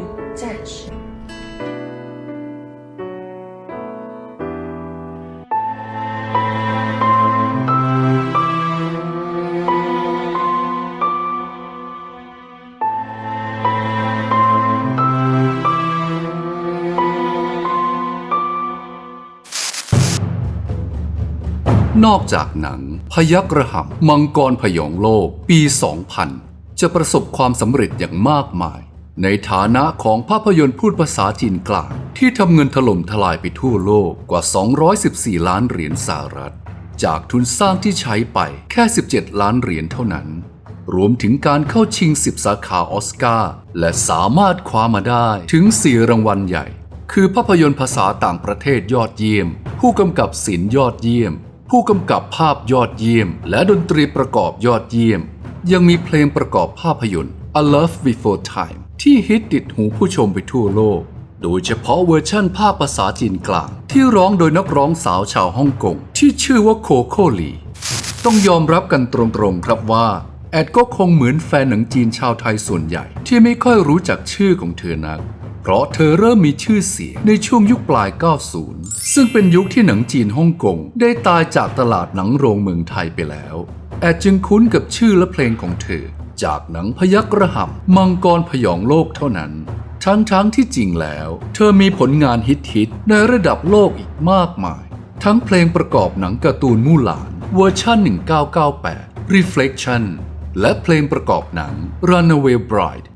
will นอกจากหนัง พยักระหับมังกรพยองโลก ปี 2000 จะประสบความสำเร็จอย่างมากมาย ในฐานะของภาพยนตร์พูดภาษาจีนกลาง ที่ทำเงินถล่มทลายไปทั่วโลกกว่า 214 ล้านเหรียญสหรัฐ จากทุนสร้างที่ใช้ไปแค่ 17 ล้านเหรียญเท่านั้น รวมถึงการเข้าชิง 10 สาขาออสการ์และสามารถคว้ามาได้ถึง 4 รางวัลใหญ่ คือภาพยนตร์ภาษาต่างประเทศยอดเยี่ยม ผู้กำกับศิลป์ยอดเยี่ยม ผู้กำกับภาพยอดเยี่ยม และดนตรีประกอบยอดเยี่ยม ยังมีเพลงประกอบภาพยนตร์ A Love Before Time ที่ฮิตติดหูผู้ชมไปทั่วโลก โดยเฉพาะเวอร์ชั่นภาคภาษาจีนกลาง ที่ร้องโดยนักร้องสาวชาวฮ่องกงที่ชื่อว่าโคโคลี ต้องยอมรับกันตรงๆครับว่า แอดก็คงเหมือนแฟนหนังจีนชาวไทยส่วนใหญ่ ที่ไม่ค่อยรู้จักชื่อของเธอนักเพราะเธอเริ่มมีชื่อเสียงในช่วงยุคปลาย 90 ซึ่งเป็นยุคที่หนังจีนฮ่องกงได้ตายจากตลาดหนังโรงเมืองไทยไปแล้ว แอดจึงคุ้นกับชื่อและเพลงของเธอ จากหนังพยักระห่ำมังกรพยองโลกเท่านั้น ทั้งๆทที่จริงแล้ว เธอมีผลงานฮิตๆในระดับโลกอีกมากมาย ทั้งเพลงประกอบหนังการ์ตูนมู่หลานเวอร์ชัน1998 Reflection และเพลงประกอบหนัง Runaway Bride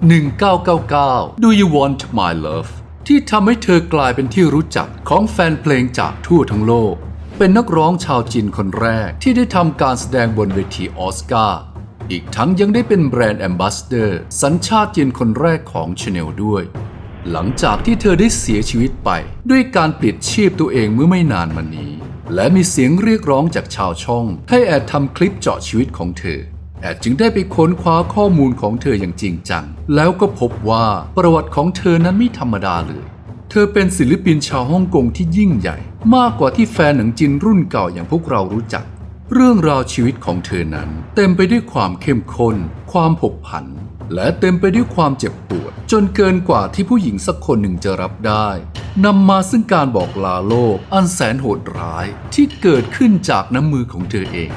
1999 Do You Want My Love ที่ทำให้เธอกลายเป็นที่รู้จักของแฟนเพลงจากทั่วทั้งโลก เป็นนักร้องชาวจีนคนแรกที่ได้ทำการแสดงบนเวทีออสการ์ อีกทั้งยังได้เป็นแบรนด์แอมบาสเดอร์ สัญชาติจีนคนแรกของชาแนลด้วย หลังจากที่เธอได้เสียชีวิตไป ด้วยการปลิดชีพตัวเองเมื่อไม่นานมานี้ และมีเสียงเรียกร้องจากชาวช่อง ให้แอดทำคลิปเจาะชีวิตของเธอ แอดจึงได้ไปค้นคว้าข้อมูลของเธออย่างจริงจัง แล้วก็พบว่าประวัติของเธอนั้นไม่ธรรมดาเลยเธอเป็นศิลปินชาวฮ่องกงที่ยิ่งใหญ่ มากกว่าที่แฟนหนังจีนรุ่นเก่าอย่างพวกเรารู้จัก เรื่องราวชีวิตของเธอนั้น เต็มไปด้วยความเข้มข้น ความผกผัน และเต็มไปด้วยความเจ็บปวด จนเกินกว่าที่ผู้หญิงสักคนหนึ่งจะรับได้นำมาซึ่งการบอกลาโลกอันแสนโหดร้ายที่เกิดขึ้นจากน้ำมือของเธอเอง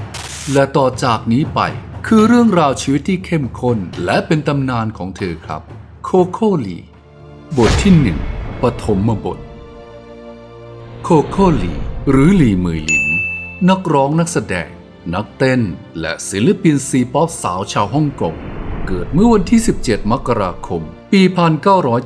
และต่อจากนี้ไปคือเรื่องราวชีวิตที่เข้มข้นและเป็นตำนานของเธอครับ โคโคลี บทที่หนึ่งปฐมบท โคโคลี หรือลีมือลิ นักร้องนักแสดง นักเต้น และศิลปินซีป๊อปสาวชาวฮ่องกง เกิดเมื่อวันที่ 17 มกราคม ปี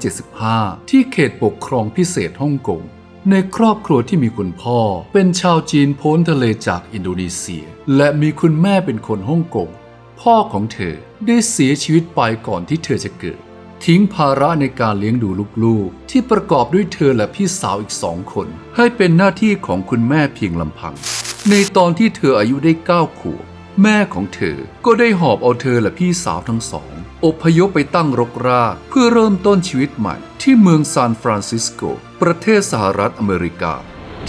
1975 ที่เขตปกครองพิเศษฮ่องกง ในครอบครัวที่มีคุณพ่อ เป็นชาวจีนพ้นทะเลจากอินโดนีเซีย และมีคุณแม่เป็นคนฮ่องกง พ่อของเธอได้เสียชีวิตไปก่อนที่เธอจะเกิดทิ้งภาระในการเลี้ยงดูลูกๆ ที่ประกอบด้วยเธอและพี่สาวอีกสองคน ให้เป็นหน้าที่ของคุณแม่เพียงลำพัง ในตอนที่เธออายุได้เก้าขวบแม่ของเธอก็ได้หอบเอาเธอและพี่สาวทั้งสอง อพยพไปตั้งรกรากเพื่อเริ่มต้นชีวิตใหม่ที่เมืองซานฟรานซิสโก ประเทศสหรัฐอเมริกา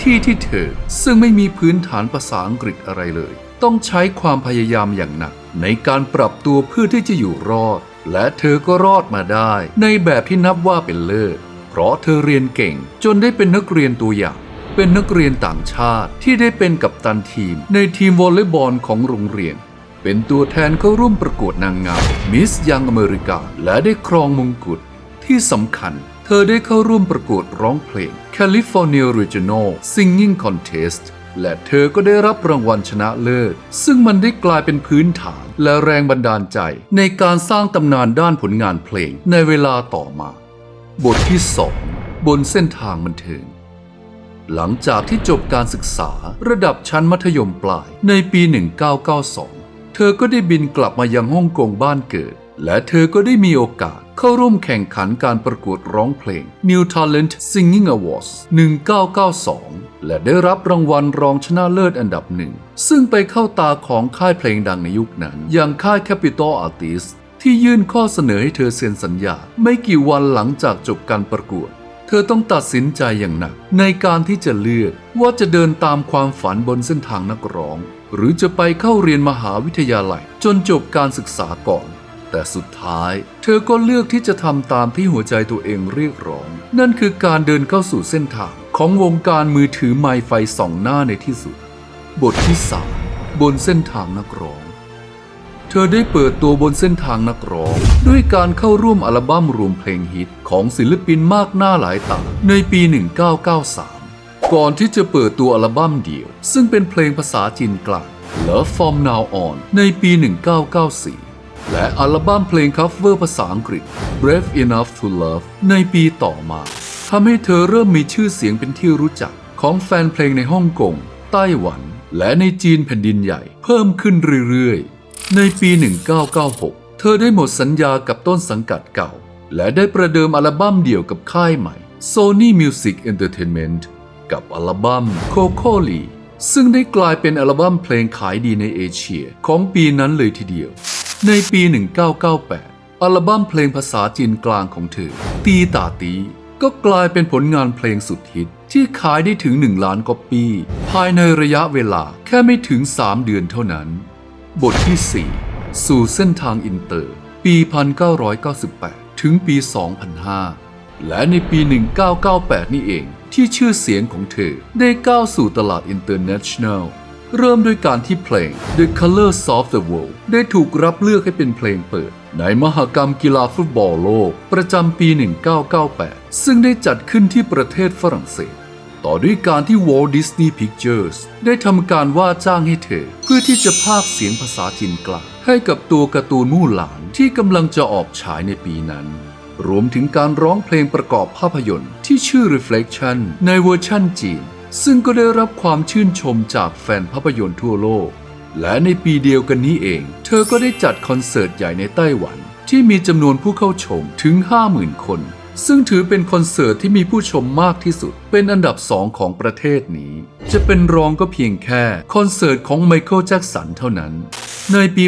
ที่ที่เธอซึ่งไม่มีพื้นฐานภาษาอังกฤษอะไรเลย ต้องใช้ความพยายามอย่างหนัก ในการปรับตัวเพื่อที่จะอยู่รอด และเธอก็รอดมาได้ ในแบบที่นับว่าเป็นเลิศเพราะเธอเรียนเก่งจนได้เป็นนักเรียนตัวอย่าง เป็นนักเรียนต่างชาติที่ได้เป็นกัปตันทีม ในทีมวอลเลย์บอลของโรงเรียน เป็นตัวแทนเข้าร่วมประกวดนางงามมิสยังอเมริกา และได้ครองมงกุฎที่สำคัญ เธอได้เข้าร่วมประกวดร้องเพลง California Regional Singing Contest และเธอก็ได้รับรางวัลชนะเลิศ ซึ่งมันได้กลายเป็นพื้นฐานและแรงบันดาลใจ ในการสร้างตำนานด้านผลงานเพลงในเวลาต่อมา บทที่ 2 บนเส้นทางบันเทิง หลังจากที่จบการศึกษาระดับชั้นมัธยมปลายในปี 1992 เธอก็ได้บินกลับมายังฮ่องกงบ้านเกิด และเธอก็ได้มีโอกาสเข้าร่วมแข่งขันการประกวดร้องเพลง New Talent Singing Awards 1992 และได้รับรางวัลรองชนะเลิศอันดับหนึ่ง ซึ่งไปเข้าตาของค่ายเพลงดังในยุคนั้น อย่างค่าย Capital Artists ที่ยื่นข้อเสนอให้เธอเซ็นสัญญา ไม่กี่วันหลังจากจบการประกวด เธอต้องตัดสินใจอย่างหนัก ในการที่จะเลือกว่าจะเดินตามความฝันบนเส้นทางนักร้อง หรือจะไปเข้าเรียนมหาวิทยาลัย จนจบการศึกษาก่อน แต่สุดท้าย เธอก็เลือกที่จะทำตามที่หัวใจตัวเองเรียกร้อง นั่นคือการเดินเข้าสู่เส้นทาง ของวงการมือถือไมไฟส่องหน้าในที่สุด บทที่3บนเส้นทางนักร้อง เธอได้เปิดตัวบนเส้นทางนักร้อง ด้วยการเข้าร่วมอัลบั้มรวมเพลงฮิตของศิลปินมากหน้าหลายตาในปี 1993 ก่อนที่จะเปิดตัวอัลบั้มเดี่ยว ซึ่งเป็นเพลงภาษาจีนกลาง Love From Now On ในปี 1994 และอัลบั้มเพลงคัฟเวอร์ภาษาอังกฤษ Brave Enough to Love ในปีต่อมาทำให้เธอเริ่มมีชื่อเสียงเป็นที่รู้จักของแฟนเพลงในฮ่องกงไต้หวัน และในจีนแผ่นดินใหญ่ เพิ่มขึ้นเรื่อยๆ ในปี 1996 เธอได้หมดสัญญากับต้นสังกัดเก่า และได้ประเดิมอัลบั้มเดี่ยวกับค่ายใหม่ Sony Music Entertainment กับอัลบั้ม Coco Lee ซึ่งได้กลายเป็นอัลบั้มเพลงขายดีในเอเชียของปีนั้นเลยทีเดียว ในปี 1998 อัลบั้มเพลงภาษาจีนกลางของเธอ ตีตาตี ก็กลายเป็นผลงานเพลงสุดฮิต ที่ขายได้ถึง 1 ล้านก๊อปปี้ ภายในระยะเวลาแค่ไม่ถึง 3 เดือนเท่านั้น บทที่ 4 สู่เส้นทางอินเตอร์ ปี 1998 ถึงปี 2005 และในปี 1998 นี่เองที่ชื่อเสียงของเธอได้ก้าวสู่ตลาดอินเตอร์เนชั่นแนลเริ่มด้วยการที่เพลง The Colors of the World ได้ถูกรับเลือกให้เป็นเพลงเปิด ในมหกรรมกีฬาฟุตบอลโลก ประจำปี 1998 ซึ่งได้จัดขึ้นที่ประเทศฝรั่งเศส ต่อด้วยการที่ Walt Disney Pictures ได้ทำการว่าจ้างให้เธอ เพื่อที่จะพากเสียงภาษาจีนกลางให้กับตัวการ์ตูนมู่หลานที่กำลังจะออกฉายในปีนั้น รวมถึงการร้องเพลงประกอบภาพยนตร์ที่ชื่อ Reflection ในเวอร์ชั่นจีน ซึ่งก็ได้รับความชื่นชมจากแฟนภาพยนตร์ทั่วโลก และในปีเดียวกันนี้เอง เธอก็ได้จัดคอนเสิร์ตใหญ่ในไต้หวัน ที่มีจำนวนผู้เข้าชมถึง 50,000 คน ซึ่งถือเป็นคอนเสิร์ตที่มีผู้ชมมากที่สุด เป็นอันดับสองของประเทศนี้ จะเป็นรองก็เพียงแค่คอนเสิร์ตของไมเคิลแจ็กสันเท่านั้น ในปี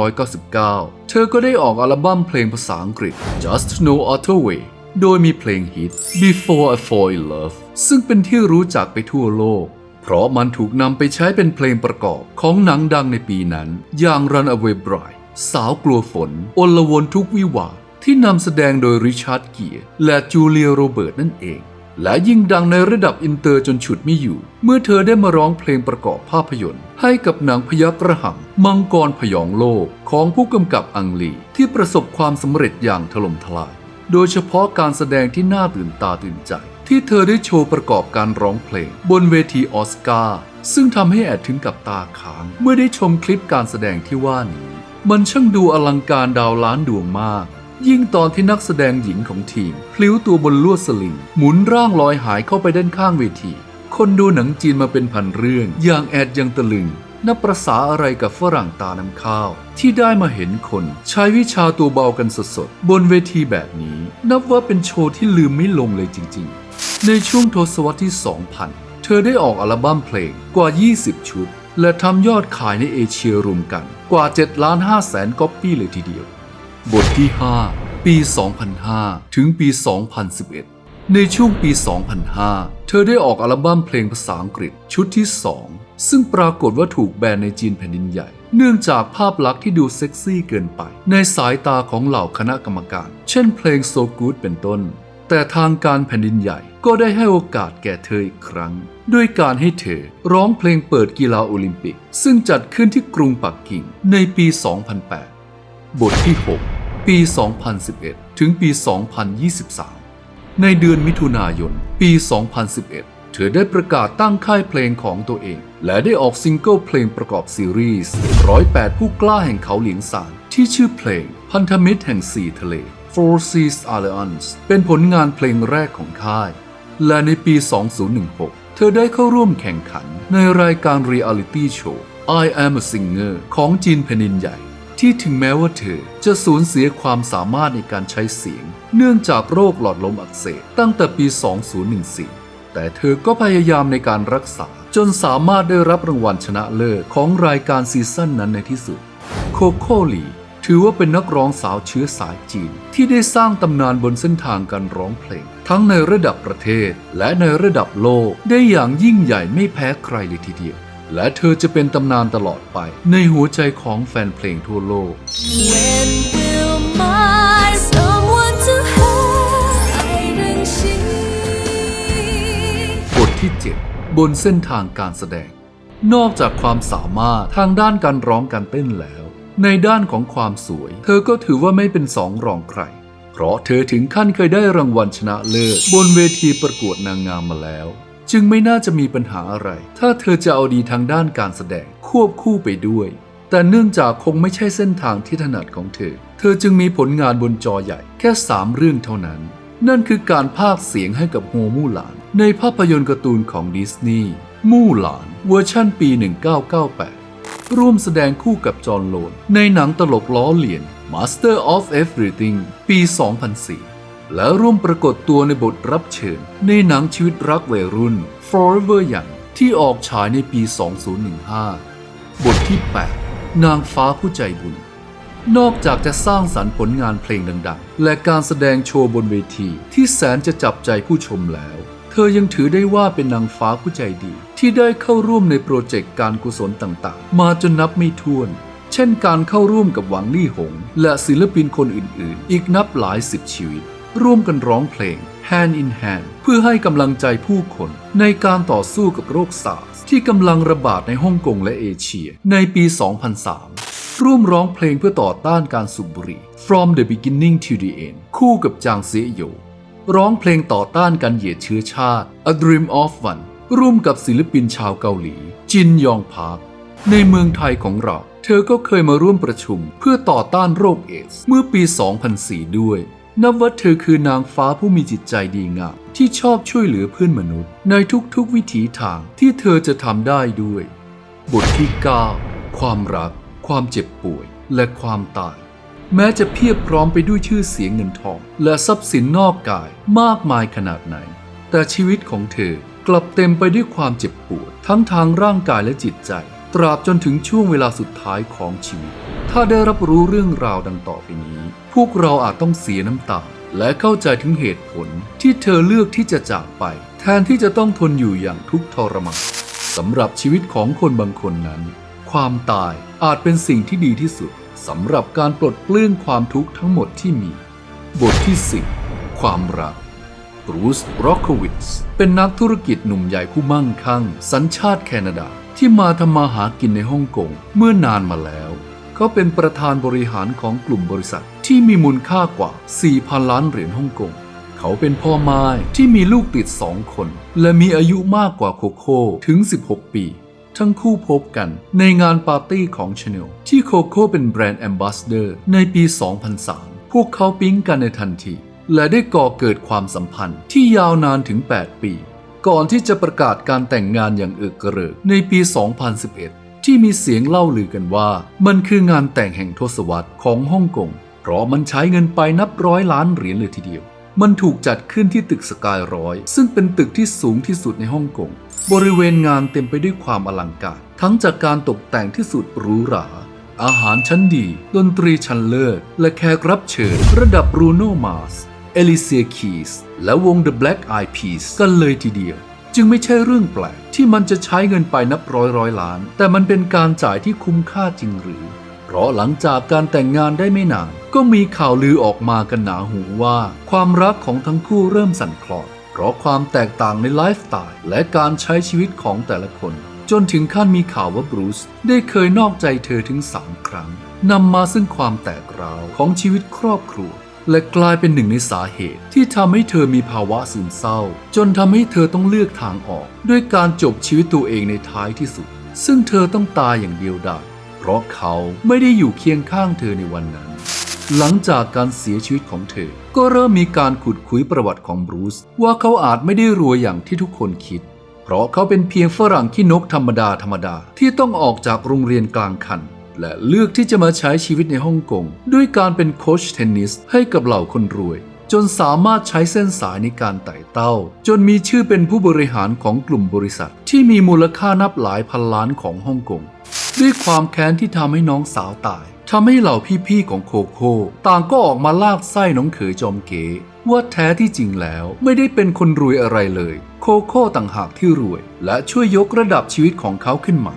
1999 เธอก็ได้ออกอัลบั้มเพลงภาษาอังกฤษ Just No Other Way โดยมีเพลงฮิต Before I Fall in Love ซึ่งเป็นที่รู้จักไปทั่วโลก เพราะมันถูกนำไปใช้เป็นเพลงประกอบของหนังดังในปีนั้น อย่าง Runaway Bride สาวกลัวฝนอลวนทุกวิวา ที่นำแสดงโดยริชาร์ดเกียร์และจูเลียโรเบิร์ตนั่นเอง และยิ่งดังในระดับอินเตอร์จนฉุดไม่อยู่ เมื่อเธอได้มาร้องเพลงประกอบภาพยนตร์ ให้กับหนังพยักระหัง มังกรพยองโลกของผู้กำกับอังลี ที่ประสบความสำเร็จอย่างถล่มทลาย โดยเฉพาะการแสดงที่น่าตื่นตาตื่นใจ ที่เธอได้โชว์ประกอบการร้องเพลง บนเวทีออสการ์ซึ่งทำให้แอดถึงกับตาค้าง เมื่อได้ชมคลิปการแสดงที่ว่านี้ มันช่างดูอลังการดาวล้านดวงมาก ยิ่งตอนที่นักแสดงหญิงของทีมพลิ้วตัวบนลวดสลิง หมุนร่างลอยหายเข้าไปด้านข้างเวที คนดูหนังจีนมาเป็นพันเรื่อง อย่างแอดยังตะลึงนับประษาอะไรกับฝรั่งตาน้ำข้าว ที่ได้มาเห็นคนใช้วิชาตัวเบากันสดๆ บนเวทีแบบนี้ นับว่าเป็นโชว์ที่ลืมไม่ลงเลยจริงๆ ในช่วงทศวรรษที่ 2000 เธอได้ออกอัลบั้มเพลงกว่า 20 ชุด และทำยอดขายในเอเชียรวมกันกว่า 7 ล้าน5แสนก๊อปปี้เลยทีเดียว บทที่ 5 ปี 2005 ถึงปี 2011 ในช่วงปี 2005 เธอได้ออกอัลบั้มเพลงภาษาอังกฤษชุดที่ 2 ซึ่งปรากฏว่าถูกแบนในจีนแผ่นดินใหญ่ เนื่องจากภาพลักษณ์ที่ดูเซ็กซี่เกินไป ในสายตาของเหล่าคณะกรรมการ เช่นเพลง So Good เป็นต้น แต่ทางการแผ่นดินใหญ่ก็ได้ให้โอกาสแก่เธออีกครั้ง ด้วยการให้เธอร้องเพลงเปิดกีฬาโอลิมปิก ซึ่งจัดขึ้นที่กรุงปักกิ่งในปี 2008 บทที่ 6 ปี 2011 ถึงปี 2023 ในเดือนมิถุนายน ปี 2011 เธอได้ประกาศตั้งค่ายเพลงของตัวเอง และได้ออกซิงเกิลเพลงประกอบซีรีส์ร้อยแปดผู้กล้าแห่งเขาเหลียงซานที่ชื่อเพลง พันธมิตรแห่งสี่ทะเล Four Seas Alliance เป็นผลงานเพลงแรกของค่าย และในปี 2016 เธอได้เข้าร่วมแข่งขันในรายการเรียลิตี้โชว์ I Am a Singer ของจีนแผ่นดินใหญ่ ที่ถึงแม้ว่าเธอจะสูญเสียความสามารถในการใช้เสียง เนื่องจากโรคหลอดลมอักเสบตั้งแต่ปี 2014 แต่เธอก็พยายามในการรักษา จนสามารถได้รับรางวัลชนะเลิศของรายการซีซั่นนั้นในที่สุด โคโค่ลีถือว่าเป็นนักร้องสาวเชื้อสายจีน ที่ได้สร้างตำนานบนเส้นทางการร้องเพลง ทั้งในระดับประเทศ และในระดับโลกได้อย่างยิ่งใหญ่ไม่แพ้ใครเลยทีเดียว และเธอจะเป็นตำนานตลอดไป ในหัวใจของแฟนเพลงทั่วโลก When will my someone to have บทที่ 7 บนเส้นทางการแสดง นอกจากความสามารถทางด้านการร้องการเต้นแล้ว ในด้านของความสวย เธอก็ถือว่าไม่เป็นสองรองใคร เพราะเธอถึงขั้นเคยได้รางวัลชนะเลิศบนเวทีประกวดนางงามมาแล้ว จึงไม่น่าจะมีปัญหาอะไร ถ้าเธอจะเอาดีทางด้านการแสดงควบคู่ไปด้วย แต่เนื่องจากคงไม่ใช่เส้นทางที่ถนัดของเธอ เธอจึงมีผลงานบนจอใหญ่แค่3เรื่องเท่านั้น นั่นคือการพากเสียงให้กับโฮมู่หลาน ในภาพยนตร์การ์ตูนของดิสนีย์มู่หลาน เวอร์ชั่นปี 1998 ร่วมแสดงคู่กับจอห์นโลนในหนังตลกล้อเลียน Master of Everything ปี 2004 และร่วมปรากฏตัวในบทรับเชิญ ในหนังชีวิตรักวัยรุ่น Forever Young ที่ออกฉายในปี 2015 บทที่ 8 นางฟ้าผู้ใจบุญ นอกจากจะสร้างสรรค์ผลงานเพลงดัง ๆ และการแสดงโชว์บนเวทีที่แสนจะจับใจผู้ชมแล้ว เธอยังถือได้ว่าเป็นนางฟ้าผู้ใจดี ที่ได้เข้าร่วมในโปรเจกต์การกุศลต่างๆ มาจนนับไม่ถ้วนเช่นการเข้าร่วมกับหวังลี่หง และศิลปินคนอื่น ๆ อีกนับหลายสิบชีวิต ร่วมกันร้องเพลง Hand in Hand เพื่อให้กำลังใจผู้คนในการต่อสู้กับโรคซาร์สที่กำลังระบาดในฮ่องกงและเอเชีย ในปี 2003 ร่วมร้องเพลงเพื่อต่อต้านการสูบบุหรี่ From the Beginning to the End คู่กับจางเซียโยร้องเพลงต่อต้านการเหยียดเชื้อชาติ A Dream of One ร่วมกับศิลปินชาวเกาหลี จินยองพาร์คในเมืองไทยของเรา เธอก็เคยมาร่วมประชุมเพื่อต่อต้านโรคเอส เมื่อปี 2004 ด้วย นับว่าเธอคือนางฟ้าผู้มีจิตใจดีงามที่ชอบช่วยเหลือเพื่อนมนุษย์ ในทุกๆวิถีทางที่เธอจะทำได้ด้วย บทที่ 9 ความรัก ความเจ็บป่วย และความตาย แม้จะเพียบพร้อมไปด้วยชื่อเสียงเงินทอง และทรัพย์สินนอกกายมากมายขนาดไหน แต่ชีวิตของเธอกลับเต็มไปด้วยความเจ็บปวด ทั้งทางร่างกายและจิตใจ ตราบจนถึงช่วงเวลาสุดท้ายของชีวิต ถ้าได้รับรู้เรื่องราวดังต่อไปนี้ วกเราอาจต้องเสียน้ำตา และเข้าใจถึงเหตุผลที่เธอเลือกที่จะจากไป แทนที่จะต้องทนอยู่อย่างทุกข์ทรมานสำหรับชีวิตของคนบางคนนั้น ความตายอาจเป็นสิ่งที่ดีที่สุดสำหรับการปลดเปลื้องความทุกข์ทั้งหมดที่มี บทที่10ความรักบรูซร็อกควิทส์เป็นนักธุรกิจหนุ่มใหญ่ผู้มั่งคั่ง สัญชาติแคนาดา ที่มาทำมาหากินในฮ่องกงเมื่อนานมาแล้ว เขาเป็นประธานบริหารของกลุ่มบริษัทที่มีมูลค่ากว่า 4,000 ล้านเหรียญฮ่องกง เขาเป็นพ่อไม้ที่มีลูกติดสองคน และมีอายุมากกว่าโคโค่ถึง 16 ปี ทั้งคู่พบกันในงานปาร์ตี้ของชาแนลที่โคโค่เป็นแบรนด์แอมบาสเดอร์ในปี 2003 พวกเขาปิ๊งกันในทันที และได้ก่อเกิดความสัมพันธ์ที่ยาวนานถึง 8 ปี ก่อนที่จะประกาศการแต่งงานอย่างเอิกกระเริกในปี 2011 ที่มีเสียงเล่าลือกันว่ามันคืองานแต่งแห่งทศวรรษของฮ่องกง เพราะมันใช้เงินไปนับร้อยล้านเหรียญเลยทีเดียว มันถูกจัดขึ้นที่ตึกสกายร้อย ซึ่งเป็นตึกที่สูงที่สุดในฮ่องกง บริเวณงานเต็มไปด้วยความอลังการ ทั้งจากการตกแต่งที่สุดหรูหรา อาหารชั้นดี ดนตรีชั้นเลิศ และแขกรับเชิญ ระดับ Bruno Mars เอลิเซียคีสและวง The Black Eyed Peas กันเลยทีเดียว จึงไม่ใช่เรื่องแปลกที่มันจะใช้เงินไปนับร้อยร้อยล้าน แต่มันเป็นการจ่ายที่คุ้มค่าจริงหรือ เพราะหลังจากการแต่งงานได้ไม่นาน ก็มีข่าวลือออกมากันหนาหูว่า ความรักของทั้งคู่เริ่มสั่นคลอนเพราะความแตกต่างในไลฟ์สไตล์และการใช้ชีวิตของแต่ละคน จนถึงขั้นมีข่าวว่าบรูซได้เคยนอกใจเธอถึง3ครั้งนำมาซึ่งความแตกร้าวของชีวิตครอบครัว และกลายเป็นหนึ่งในสาเหตุที่ทำให้เธอมีภาวะซึมเศร้า จนทำให้เธอต้องเลือกทางออก ด้วยการจบชีวิตตัวเองในท้ายที่สุด ซึ่งเธอต้องตายอย่างเดียวดายเพราะเขาไม่ได้อยู่เคียงข้างเธอในวันนั้น หลังจากการเสียชีวิตของเธอ ก็เริ่มมีการขุดคุยประวัติของบรูซว่าเขาอาจไม่ได้รวยอย่างที่ทุกคนคิด เพราะเขาเป็นเพียงฝรั่งขี้นกธรรมดาธรรมดาที่ต้องออกจากโรงเรียนกลางคัน และเลือกที่จะมาใช้ชีวิตในฮ่องกงด้วยการเป็นโค้ชเทนนิสให้กับเหล่าคนรวย จนสามารถใช้เส้นสายในการไต่เต้า จนมีชื่อเป็นผู้บริหารของกลุ่มบริษัท ที่มีมูลค่านับหลายพันล้านของฮ่องกงด้วยความแค้นที่ทำให้น้องสาวตายทำให้เหล่าพี่ๆของโคโค่ต่างก็ออกมาลากไส้น้องเขยจอมเก๋ว่าแท้ที่จริงแล้วไม่ได้เป็นคนรวยอะไรเลย โคโค่ต่างหากที่รวย และช่วยยกระดับชีวิตของเขาขึ้นมา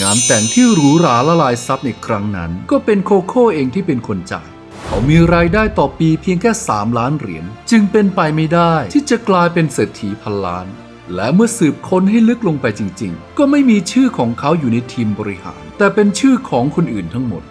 งานแต่งที่หรูหราละลายซับในครั้งนั้น ก็เป็นโคโค่เองที่เป็นคนจ่าย เขามีรายได้ต่อปีเพียงแค่ 3 ล้านเหรียญจึงเป็นไปไม่ได้ที่จะกลายเป็นเศรษฐีพันล้าน และเมื่อสืบค้นให้ลึกลงไปจริง ๆ ก็ไม่มีชื่อของเขาอยู่ในทีมบริหาร แต่เป็นชื่อของคนอื่นทั้งหมด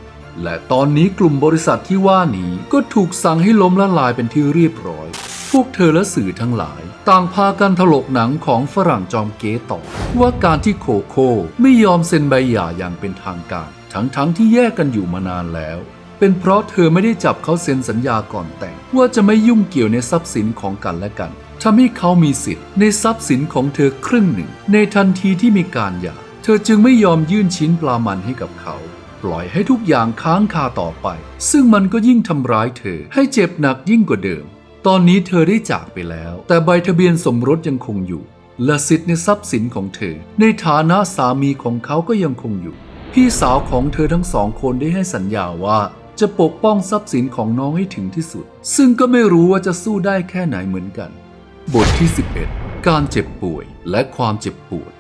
และตอนนี้กลุ่มบริษัทที่ว่านี้ก็ถูกสั่งให้ล้มละลายเป็นที่เรียบร้อย พวกเธอและสื่อทั้งหลาย ต่างพากันถลกหนังของฝรั่งจอมเก๋ต่อ ว่าการที่โคโค่ไม่ยอมเซ็นใบหย่าอย่างเป็นทางการ ทั้งๆที่แยกกันอยู่มานานแล้ว เป็นเพราะเธอไม่ได้จับเขาเซ็นสัญญาก่อนแต่ง ว่าจะไม่ยุ่งเกี่ยวในทรัพย์สินของกันและกันทำให้เขามีสิทธิ์ในทรัพย์สินของเธอครึ่งหนึ่ง ในทันทีที่มีการหย่าเธอจึงไม่ยอมยื่นชิ้นปลามันให้กับเขาปล่อยให้ทุกอย่างค้างคาต่อไป ซึ่งมันก็ยิ่งทำร้ายเธอให้เจ็บหนักยิ่งกว่าเดิม ตอนนี้เธอได้จากไปแล้ว แต่ใบทะเบียนสมรสยังคงอยู่ และสิทธิ์ในทรัพย์สินของเธอ ในฐานะสามีของเขาก็ยังคงอยู่ พี่สาวของเธอทั้งสองคนได้ให้สัญญาว่าจะปกป้องทรัพย์สินของน้องให้ถึงที่สุด ซึ่งก็ไม่รู้ว่าจะสู้ได้แค่ไหนเหมือนกัน บทที่ 11 การเจ็บป่วยและความเจ็บปวด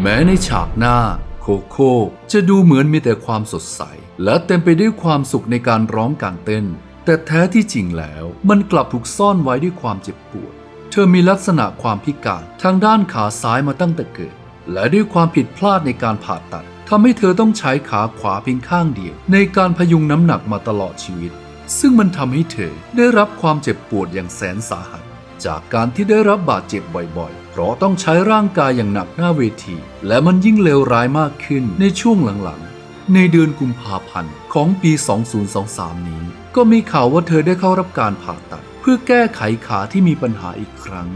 แม้ในฉากหน้า โคโค่จะดูเหมือนมีแต่ความสดใส และเต็มไปด้วยความสุขในการร้องการเต้น แต่แท้ที่จริงแล้วมันกลับถูกซ่อนไว้ด้วยความเจ็บปวด เธอมีลักษณะความพิการทางด้านขาซ้ายมาตั้งแต่เกิด และด้วยความผิดพลาดในการผ่าตัดทำให้เธอต้องใช้ขาขวาเพียงข้างเดียว ในการพยุงน้ำหนักมาตลอดชีวิต ซึ่งมันทำให้เธอได้รับความเจ็บปวดอย่างแสนสาหัส จากการที่ได้รับบาดเจ็บบ่อยๆ เพราะต้องใช้ร่างกายอย่างหนักหน้าเวที และมันยิ่งเลวร้ายมากขึ้นในช่วงหลังๆ ในเดือนกุมภาพันธ์ของปี 2023 นี้ ก็มีข่าวว่าเธอได้เข้ารับการผ่าตัด เพื่อแก้ไขขาที่มีปัญหาอีกครั้ง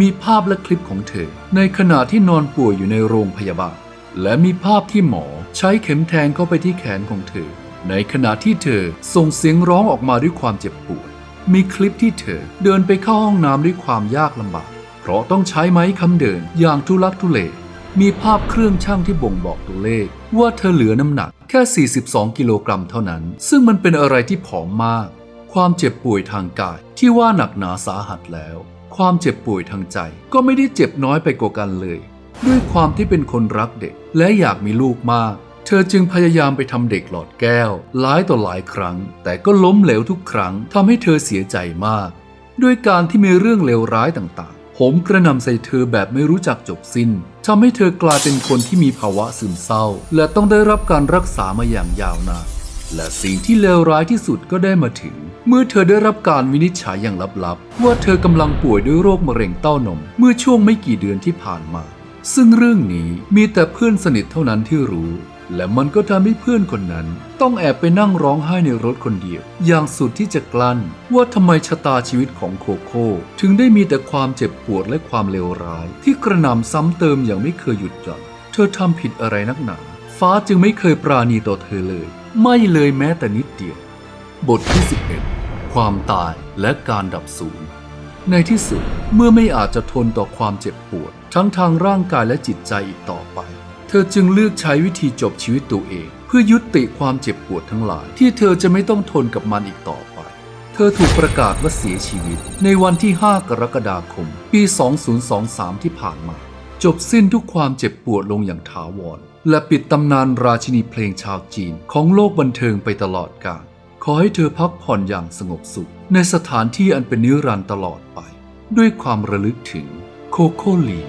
มีภาพและคลิปของเธอ ในขณะที่นอนป่วยอยู่ในโรงพยาบาล และมีภาพที่หมอใช้เข็มแทงเข้าไปที่แขนของเธอ ในขณะที่เธอส่งเสียงร้องออกมาด้วยความเจ็บปวด มีคลิปที่เธอเดินไปเข้าห้องน้ำด้วยความยากลำบาก เพราะต้องใช้ไม้คำเดินอย่างทุลักทุเล มีภาพเครื่องช่างที่บ่งบอกตัวเลข ว่าเธอเหลือน้ำหนักแค่ 42 กิโลกรัมเท่านั้น ซึ่งมันเป็นอะไรที่ผอมมาก ความเจ็บป่วยทางกายที่ว่าหนักหนาสาหัสแล้ว ความเจ็บป่วยทางใจก็ไม่ได้เจ็บน้อยไปกว่ากันเลย ด้วยความที่เป็นคนรักเด็กและอยากมีลูกมาก เธอจึงพยายามไปทำเด็กหลอดแก้วหลายต่อหลายครั้ง แต่ก็ล้มเหลวทุกครั้งทำให้เธอเสียใจมาก ด้วยการที่มีเรื่องเลวร้ายต่าง ผมกระนำใส่เธอแบบไม่รู้จักจบสิ้นทำให้เธอกลายเป็นคนที่มีภาวะซึมเศร้า และต้องได้รับการรักษามาอย่างยาวนานและสิ่งที่เลวร้ายที่สุดก็ได้มาถึง เมื่อเธอได้รับการวินิจฉัยอย่างลับๆ ว่าเธอกำลังป่วยด้วยโรคมะเร็งเต้านม เมื่อช่วงไม่กี่เดือนที่ผ่านมา ซึ่งเรื่องนี้มีแต่เพื่อนสนิทเท่านั้นที่รู้ และมันก็ทำให้เพื่อนคนนั้น ต้องแอบไปนั่งร้องไห้ในรถคนเดียว อย่างสุดที่จะกลั้น ว่าทำไมชะตาชีวิตของโคโค่ถึงได้มีแต่ความเจ็บปวดและความเลวร้าย ที่กระหน่ำซ้ำเติมอย่างไม่เคยหยุดหย่อนเธอทำผิดอะไรนักหนา ฟ้าจึงไม่เคยปราณีต่อเธอเลย ไม่เลยแม้แต่นิดเดียว บทที่ 11 ความตายและการดับสูญในที่สุดเมื่อไม่อาจจะทนต่อความเจ็บปวด ทั้งทางร่างกายและจิตใจอีกต่อไป เธอจึงเลือกใช้วิธีจบชีวิตตัวเอง เพื่อยุติความเจ็บปวดทั้งหลาย ที่เธอจะไม่ต้องทนกับมันอีกต่อไป เธอถูกประกาศว่าเสียชีวิต ในวันที่ 5 กรกฎาคม ปี 2023 ที่ผ่านมา จบสิ้นทุกความเจ็บปวดลงอย่างถาวร และปิดตำนานราชินีเพลงชาวจีนของโลกบันเทิงไปตลอดกาลขอให้เธอพักผ่อนอย่างสงบสุข ในสถานที่อันเป็นนิรันดร์ตลอดไป ด้วยความระลึกถึงโคโคลี